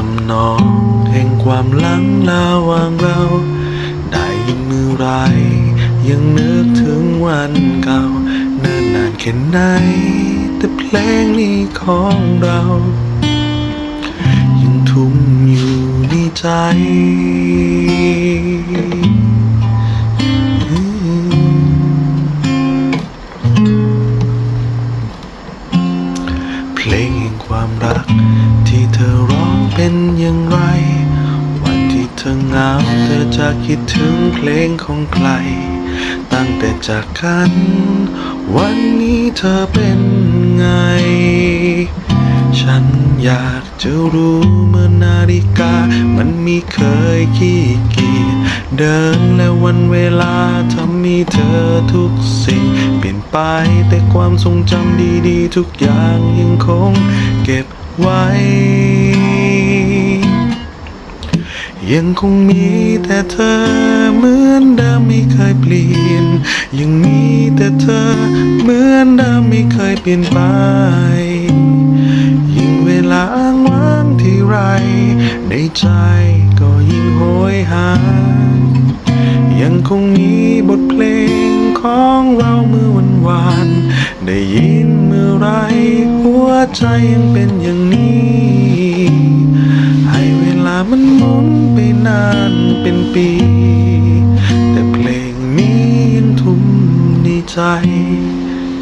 ทำนองแห่งความลังลาวางเรา ได้ยินเมื่อไร ยังนึกถึงวันเก่าเนิ่นนานแค่ไหน แต่เพลงนี้ของเรา ยังทุ่มอยู่ในใจเพลงแห่งความรักที่เธอร เป็นอย่างไร วันที่เธอเหงาเธอจะคิดถึงเพลงของใคร ตั้งแต่จากกัน วันนี้เธอเป็นไง ฉันอยากจะรู้เมื่อนาฬิกา มันมีเคยขี้เกียจเดินและวันเวลาทำให้เธอทุกสิ่ง เปลี่ยนไปแต่ความทรงจำดีๆ ทุกอย่างยังคงเก็บไว้ ยังคงมีแต่เธอเหมือนเดิมไม่เคยเปลี่ยน ยังมีแต่เธอเหมือนเดิมไม่เคยเปลี่ยนไป ยิ่งเวลาอ้างว้างที่ไร ในใจก็ยิ่งโหยหา ยังคงมีบทเพลงของเราเมื่อวันวาน ได้ยินเมื่อไร หัวใจยังเป็นอย่างนี้ ใจ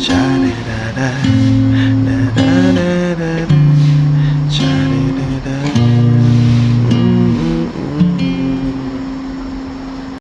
ชาดาดาดาดาดาดาดา